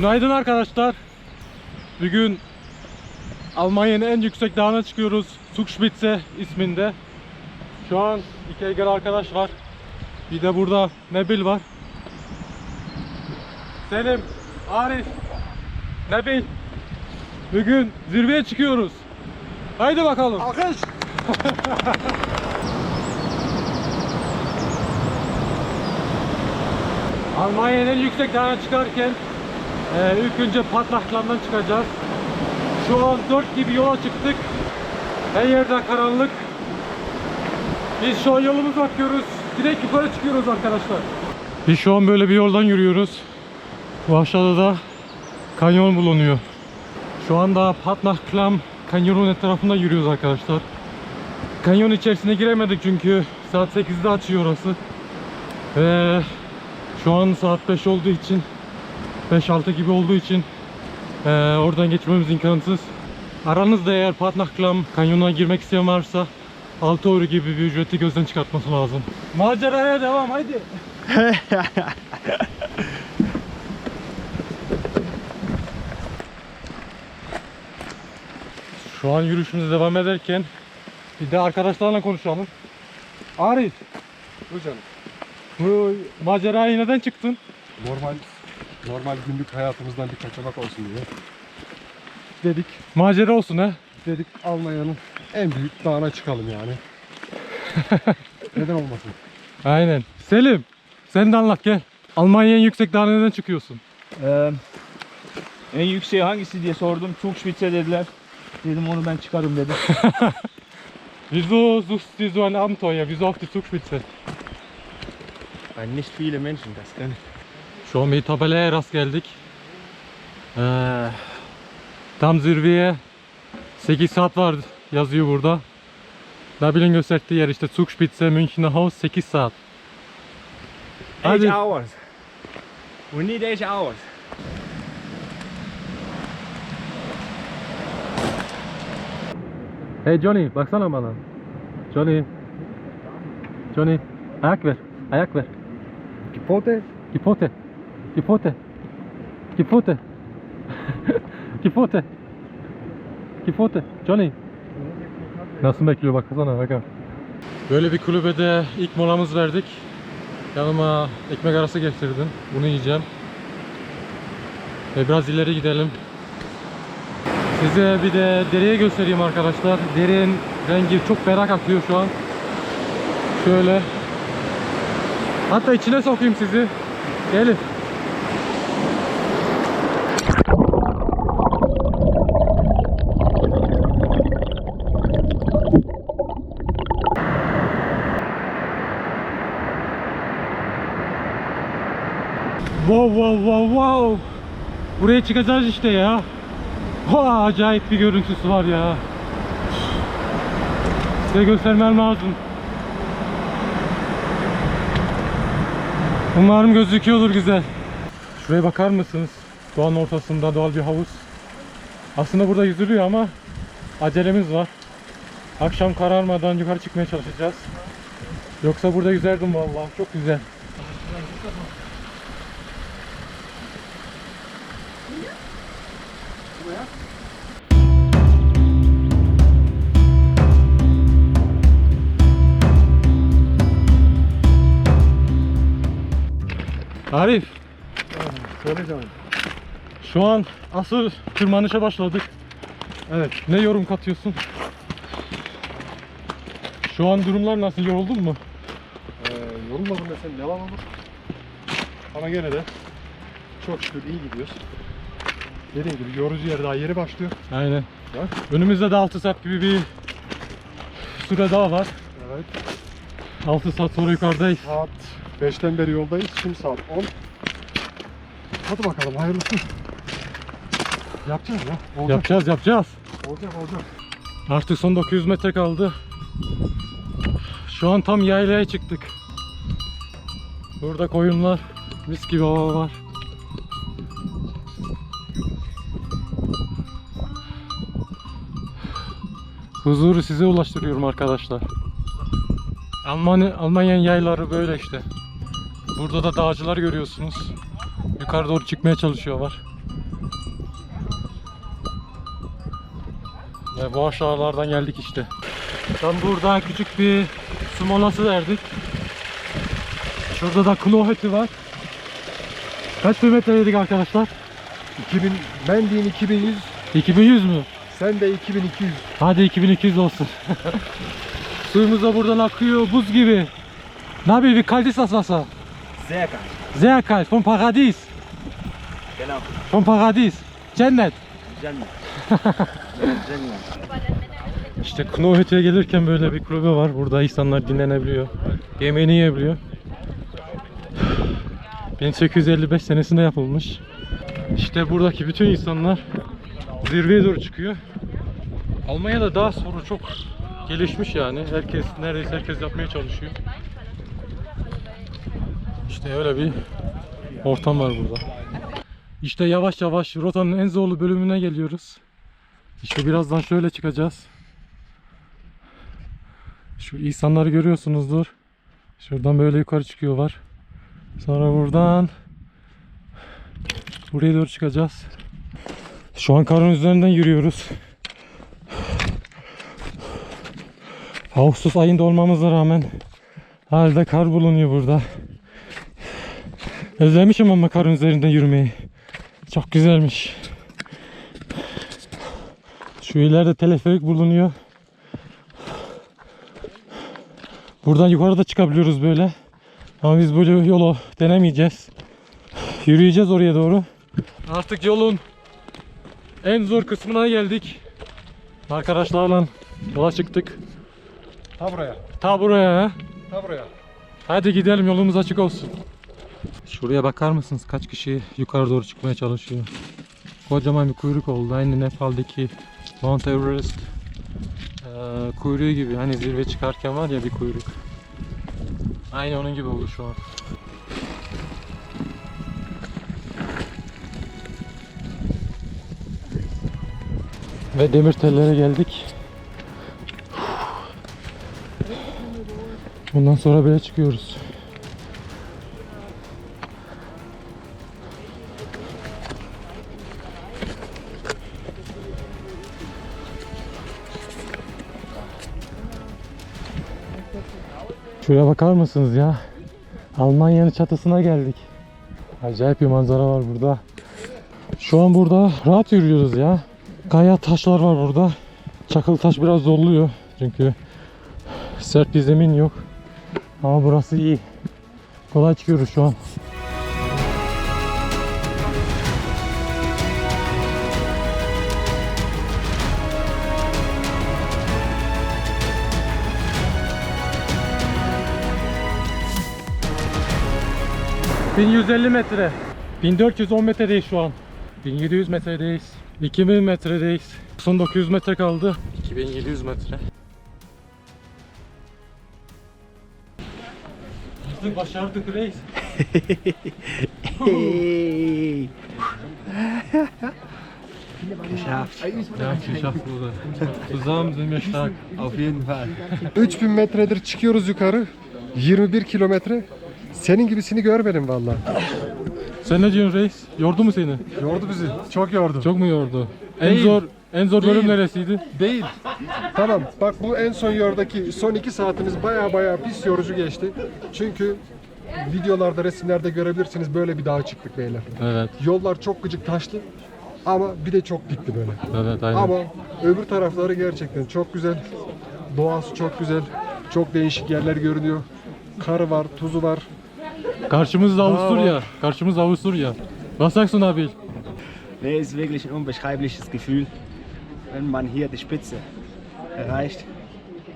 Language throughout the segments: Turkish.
Günaydın arkadaşlar. Bugün Almanya'nın en yüksek dağına çıkıyoruz. Zugspitze isminde. Şu an iki Eger arkadaş var. Bir de burada Nebil var. Selim, Arif, Nebil. Bugün zirveye çıkıyoruz. Haydi bakalım. Alkış. Almanya'nın en yüksek dağına çıkarken e, ilk önce Patlaklar'dan çıkacağız. Şu an 4 gibi yola çıktık. Her yerde karanlık. Biz şu an yolumuza bakıyoruz. Direkt yukarı çıkıyoruz arkadaşlar. Biz şu an böyle bir yoldan yürüyoruz. Bu aşağıda da kanyon bulunuyor. Şu anda Patlaklam kanyonun etrafında yürüyoruz arkadaşlar. Kanyon içerisine giremedik çünkü saat 8'de açıyor orası. Ve şu an saat 5 olduğu için 5-6 gibi olduğu için eee, oradan geçmemiz imkansız. Aranızda eğer Patnaklam kanyonuna girmek isteyen varsa 6 euro gibi bir ücreti gözden çıkartması lazım. Maceraya devam haydi. Şu an yürüyüşümüze devam ederken bir de arkadaşlarla konuşalım. Arif, canım. bu maceraya neden çıktın? Normal normal günlük hayatımızdan bir kaçamak olsun diye. Dedik. Macera olsun ha. Dedik Almanya'nın en büyük dağına çıkalım yani. Neden olmasın? Aynen. Selim, sen de anlat gel. Almanya'nın yüksek dağına neden çıkıyorsun? Ee, en yükseği hangisi diye sordum. Zugspitze dediler. Dedim onu ben çıkarım dedim. Wieso suchst du so ein Abenteuer? Wieso auf die Zugspitze? Weil nicht viele Menschen das können. Şu an bir tabelaya rast geldik. Ee, tam zirveye 8 saat var yazıyor burada. Nabil'in gösterdiği yer işte Zugspitze, Münchner Haus 8 saat. Hadi. hours. We need eight hours. Hey Johnny baksana bana. Johnny. Johnny. Ayak ver. Ayak ver. Kipote. Kipote. Kipote. Kipote. Kipote. Kipote. Johnny. Nasıl bekliyor baksana bak. Böyle bir kulübede ilk molamız verdik. Yanıma ekmek arası getirdim. Bunu yiyeceğim. Ve biraz ileri gidelim. Size bir de dereye göstereyim arkadaşlar. Derenin rengi çok berrak akıyor şu an. Şöyle. Hatta içine sokayım sizi. Gelin. Wow wow wow. Buraya çıkacağız işte ya. Ha, acayip bir görüntüsü var ya. Size göstermem lazım. Umarım gözüküyordur güzel. Şuraya bakar mısınız? Doğanın ortasında doğal bir havuz. Aslında burada yüzülüyor ama acelemiz var. Akşam kararmadan yukarı çıkmaya çalışacağız. Yoksa burada yüzerdim vallahi. Çok güzel. Arif, Söyle canım. şu an asıl tırmanışa başladık. Evet. Ne yorum katıyorsun? Şu an durumlar nasıl? Yoruldun mu? Ee, yorulmadım desem yalan olur. Ama gene de çok şükür iyi gidiyoruz. Dediğim gibi yorucu yer daha yeni başlıyor. Aynen. Bak. Önümüzde de 6 saat gibi bir süre daha var. Evet. 6 saat sonra yukarıdayız. Saat 5'ten beri yoldayız. Şimdi saat 10. Hadi bakalım hayırlısı. Yapacağız ya. Olacak. Yapacağız yapacağız. Olacak olacak. Artık son 900 metre kaldı. Şu an tam yaylaya çıktık. Burada koyunlar, mis gibi hava var. Huzuru size ulaştırıyorum arkadaşlar. Almanya, Almanya'nın yayları böyle işte. Burada da dağcılar görüyorsunuz. Yukarı doğru çıkmaya çalışıyorlar. Ve bu aşağılardan geldik işte. Tam buradan küçük bir su molası verdik. Şurada da kloheti var. Kaç kilometre dedik arkadaşlar? 2000, ben diyeyim 2100. 2100 mü? Sen de 2200. Hadi 2200 olsun. Suyumuz da buradan akıyor buz gibi. Ne wie kalt ist das Wasser? Sehr kalt. Sehr kalt, vom Paradies. Genau. Vom Paradies. Cennet. Cennet. İşte Knohet'e gelirken böyle bir kulübe var. Burada insanlar dinlenebiliyor. Yemeğini yiyebiliyor. 1855 senesinde yapılmış. İşte buradaki bütün insanlar zirveye doğru çıkıyor. Almanya'da daha sonra çok gelişmiş yani. Herkes neredeyse herkes yapmaya çalışıyor. İşte öyle bir ortam var burada. İşte yavaş yavaş rotanın en zorlu bölümüne geliyoruz. İşte birazdan şöyle çıkacağız. Şu insanları görüyorsunuzdur. Şuradan böyle yukarı çıkıyorlar. Sonra buradan buraya doğru çıkacağız. Şu an karın üzerinden yürüyoruz. Ağustos ayında olmamıza rağmen halde kar bulunuyor burada. Özlemişim ama karın üzerinde yürümeyi. Çok güzelmiş. Şu ileride teleferik bulunuyor. Buradan yukarıda çıkabiliyoruz böyle. Ama biz böyle yolu denemeyeceğiz. Yürüyeceğiz oraya doğru. Artık yolun en zor kısmına geldik. Arkadaşlarla yola çıktık. Ta buraya, Ta buraya. ha. ta buraya. Hadi gidelim yolumuz açık olsun. Şuraya bakar mısınız kaç kişi yukarı doğru çıkmaya çalışıyor. Kocaman bir kuyruk oldu. Aynı Nepal'deki Mount Everest eee, kuyruğu gibi. Hani zirve çıkarken var ya bir kuyruk. Aynı onun gibi oldu şu an. Ve demir tellere geldik. Bundan sonra böyle çıkıyoruz. Şuraya bakar mısınız ya? Almanya'nın çatısına geldik. Acayip bir manzara var burada. Şu an burada rahat yürüyoruz ya. Kaya taşlar var burada. Çakıl taş biraz zorluyor. Çünkü sert bir zemin yok. Ama burası iyi. Kolay çıkıyoruz şu an. ...1150 metre. 1410 metredeyiz şu an. 1700 metredeyiz. 2000 metredeyiz. Son 900 metre kaldı. 2700 metre. Artık başardık reis. Geschafft. Ja, geschafft wurde. Zusammen sind wir stark. Auf jeden Fall. 3000 metredir çıkıyoruz yukarı. 21 kilometre. Senin gibisini görmedim valla. Sen ne diyorsun reis? Yordu mu seni? Yordu bizi. Çok yordu. Çok mu yordu? En Değil. zor en zor bölüm Değil. neresiydi? Değil. Tamam. Bak bu en son yordaki son iki saatimiz baya baya pis yorucu geçti. Çünkü videolarda, resimlerde görebilirsiniz böyle bir dağa çıktık beyler. Evet, Yollar çok gıcık taşlı ama bir de çok dikti böyle. evet aynen. Ama öbür tarafları gerçekten çok güzel. Doğası çok güzel. Çok değişik yerler görünüyor. Karı var, tuzu var. Karşımızda Avusturya. Karşımız Avusturya. Was sagst du Nabil? Nee, ist wirklich ein unbeschreibliches Gefühl, wenn man hier die Spitze erreicht.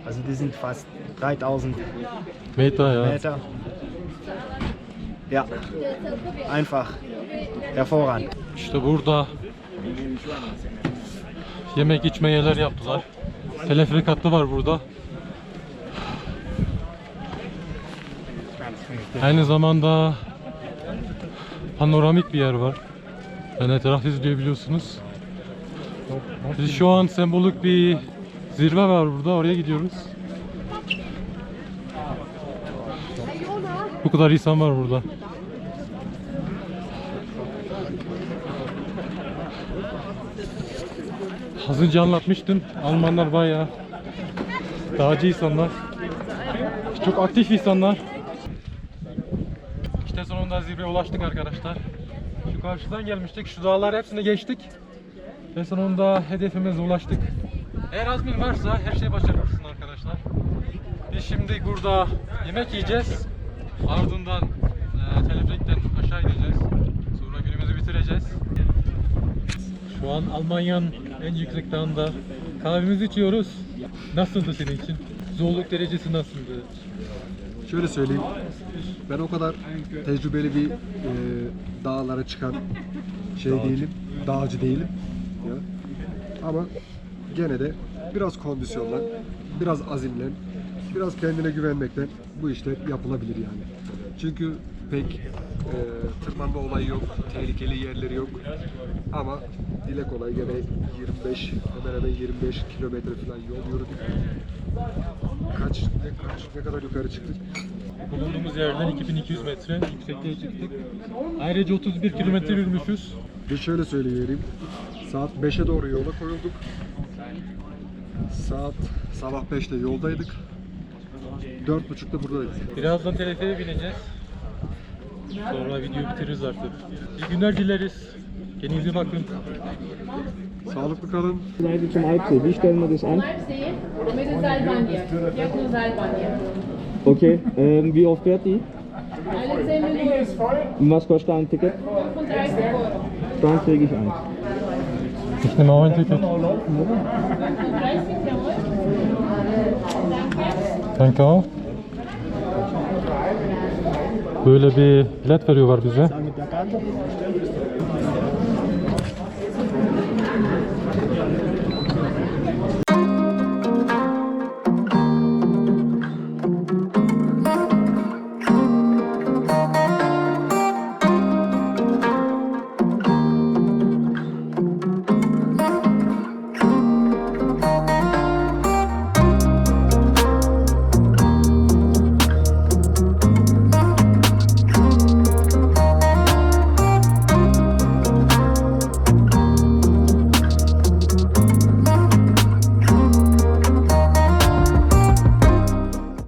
Also die sind fast 3000 Meta ya. Meter. Ja, einfach hervorragend. İşte burada yemek içme yerler yaptılar. Teleferik hattı var burada. Aynı zamanda panoramik bir yer var. Yani etraf izleyebiliyorsunuz. Biz şu an sembolik bir zirve var burada. Oraya gidiyoruz. Bu kadar insan var burada. Az önce anlatmıştım. Almanlar bayağı dağcı insanlar. Çok aktif insanlar. Sonunda zirveye ulaştık arkadaşlar. Şu karşıdan gelmiştik. Şu dağlar hepsini geçtik. Ve sonunda hedefimize ulaştık. Eğer azmin varsa her şeyi başarırsın arkadaşlar. Biz şimdi burada yemek yiyeceğiz. Ardından e, teleferikten aşağı ineceğiz. Sonra günümüzü bitireceğiz. Şu an Almanya'nın en yüksek dağında kahvemizi içiyoruz. Nasıldı senin için? Zorluk derecesi nasıldı? Şöyle söyleyeyim. Ben o kadar tecrübeli bir e, dağlara çıkan şey değilim. Dağcı değilim. Ya. Ama gene de biraz kondisyonla, biraz azimle, biraz kendine güvenmekten bu işler yapılabilir yani. Çünkü pek e, tırmanma olayı yok, tehlikeli yerleri yok. Ama dile kolay gene 25, hemen hemen 25 kilometre falan yol yürüdük. Kaç, ne, kaç, ne kadar yukarı çıktık? Bulunduğumuz yerden 2200 metre yüksekliğe çıktık. Ayrıca 31 kilometre yürümüşüz. Ve şöyle söyleyelim. Saat 5'e doğru yola koyulduk. Saat sabah 5'te yoldaydık. 4.30'da buradaydık. Birazdan teleferiğe bineceğiz. Sonra videoyu bitiririz artık. İyi günler dileriz. Kendinize bakın. Sağlıklı kalın. Seite zum Alpsee. Wie stellen wir das an? Alpsee, Mittelseilbahn hier. Diagonalseilbahn hier. Okay. Ähm, wie oft fährt die? Alle 10 Minuten, was kostet ein Ticket? 35 Euro. Dann kriege ich eins. Ich nehme auch ein Ticket. 30, jawohl. Danke. Danke auch. Böyle bir bilet veriyorlar bize. Thank you.